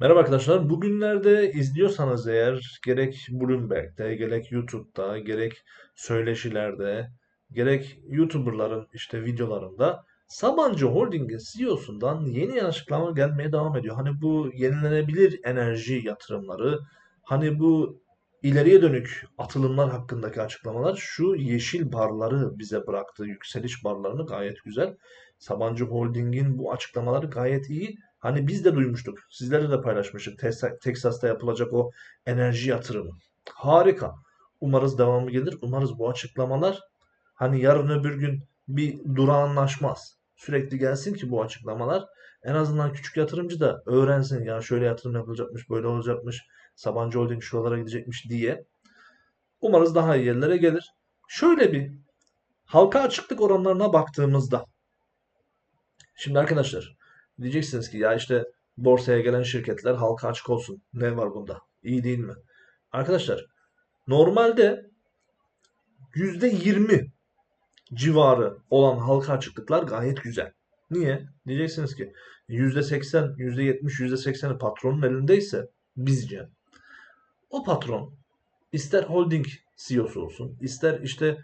Merhaba arkadaşlar. Bugünlerde izliyorsanız eğer gerek Bloomberg'de, gerek YouTube'da, gerek söyleşilerde, gerek YouTuber'ların işte videolarında Sabancı Holding'in CEO'sundan yeni açıklama gelmeye devam ediyor. Hani bu yenilenebilir enerji yatırımları, hani bu ileriye dönük atılımlar hakkındaki açıklamalar şu yeşil barları bize bıraktı. Yükseliş barlarını gayet güzel. Sabancı Holding'in bu açıklamaları gayet iyi. Hani biz de duymuştuk. Sizlerle de paylaşmıştık. Teksas'ta yapılacak o enerji yatırımı. Harika. Umarız devamı gelir. Umarız bu açıklamalar hani yarın öbür gün bir durağanlaşmaz. Sürekli gelsin ki bu açıklamalar. En azından küçük yatırımcı da öğrensin. Ya şöyle yatırım yapılacakmış, böyle olacakmış. Sabancı Holding şuralara gidecekmiş diye. Umarız daha iyi yerlere gelir. Şöyle bir halka açıklık oranlarına baktığımızda Şimdi arkadaşlar diyeceksiniz ki ya işte borsaya gelen şirketler halka açık olsun. Ne var bunda? İyi değil mi? Arkadaşlar normalde %20 civarı olan halka açıklıklar gayet güzel. Niye? Diyeceksiniz ki %80, %70, %80'i patronun elindeyse bizce o patron ister holding CEO'su olsun, ister işte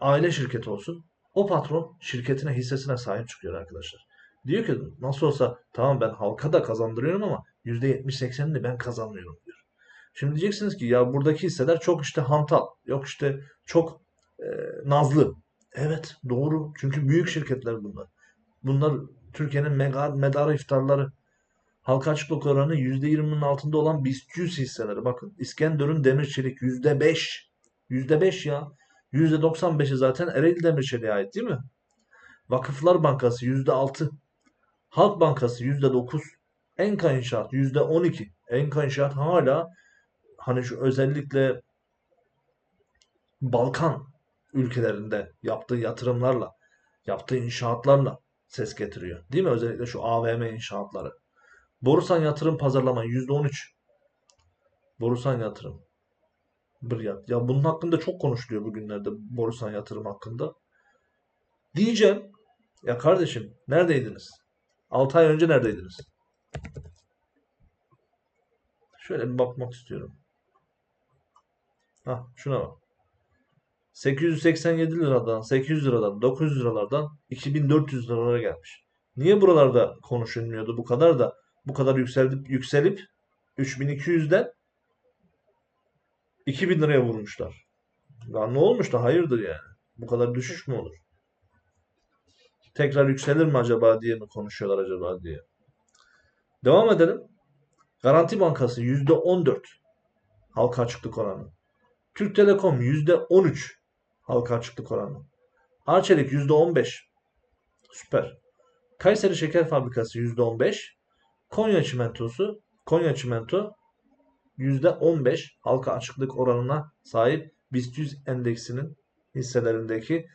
aile şirketi olsun o patron şirketine hissesine sahip çıkıyor arkadaşlar. Diyor ki nasıl olsa tamam ben halka da kazandırıyorum ama %70-80'ini ben kazanmıyorum diyor. Şimdi diyeceksiniz ki ya buradaki hisseler çok işte hantal, yok işte çok e, nazlı. Evet doğru çünkü büyük şirketler bunlar. Bunlar Türkiye'nin mega, medarı iftarları. Halka açıklık oranı %20'nin altında olan BIST 100 hisseleri. Bakın İskenderun Demir Çelik %5. %5 ya. %95'i zaten Ereğli Demir Çelik'e ait değil mi? Vakıflar Bankası %6. Halk Bankası %9. Enka İnşaat %12. Enka İnşaat hala hani şu özellikle Balkan ülkelerinde yaptığı yatırımlarla, yaptığı inşaatlarla ses getiriyor. Değil mi? Özellikle şu AVM inşaatları. Borusan Yatırım Pazarlama %13. Borusan Yatırım. Brilliant. Ya bunun hakkında çok konuşuluyor bugünlerde Borusan Yatırım hakkında. Diyeceğim ya kardeşim neredeydiniz? 6 ay önce neredeydiniz? Şöyle bir bakmak istiyorum. Hah şuna bak. 887 liradan, 800 liradan, 900 liralardan 2400 liralara gelmiş. Niye buralarda konuşulmuyordu bu kadar da bu kadar yükselip yükselip 3200'den 2000 liraya vurmuşlar. Ya ne olmuş da hayırdır yani? Bu kadar düşüş mü olur? Tekrar yükselir mi acaba diye mi konuşuyorlar acaba diye. Devam edelim. Garanti Bankası %14 halka açıklık oranı. Türk Telekom %13 halka açıklık oranı. Arçelik %15. Süper. Kayseri Şeker Fabrikası %15. Konya Çimentosu, Konya Çimento %15 halka açıklık oranına sahip BIST 100 endeksinin hisselerindeki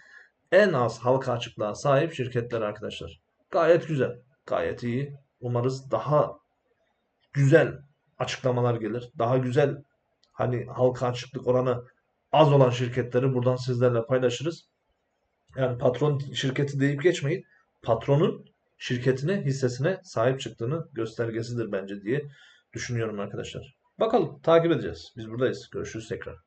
en az halka açıklığa sahip şirketler arkadaşlar. Gayet güzel. Gayet iyi. Umarız daha güzel açıklamalar gelir. Daha güzel hani halka açıklık oranı az olan şirketleri buradan sizlerle paylaşırız. Yani patron şirketi deyip geçmeyin. Patronun şirketine, hissesine sahip çıktığını göstergesidir bence diye düşünüyorum arkadaşlar. Bakalım takip edeceğiz. Biz buradayız. Görüşürüz tekrar.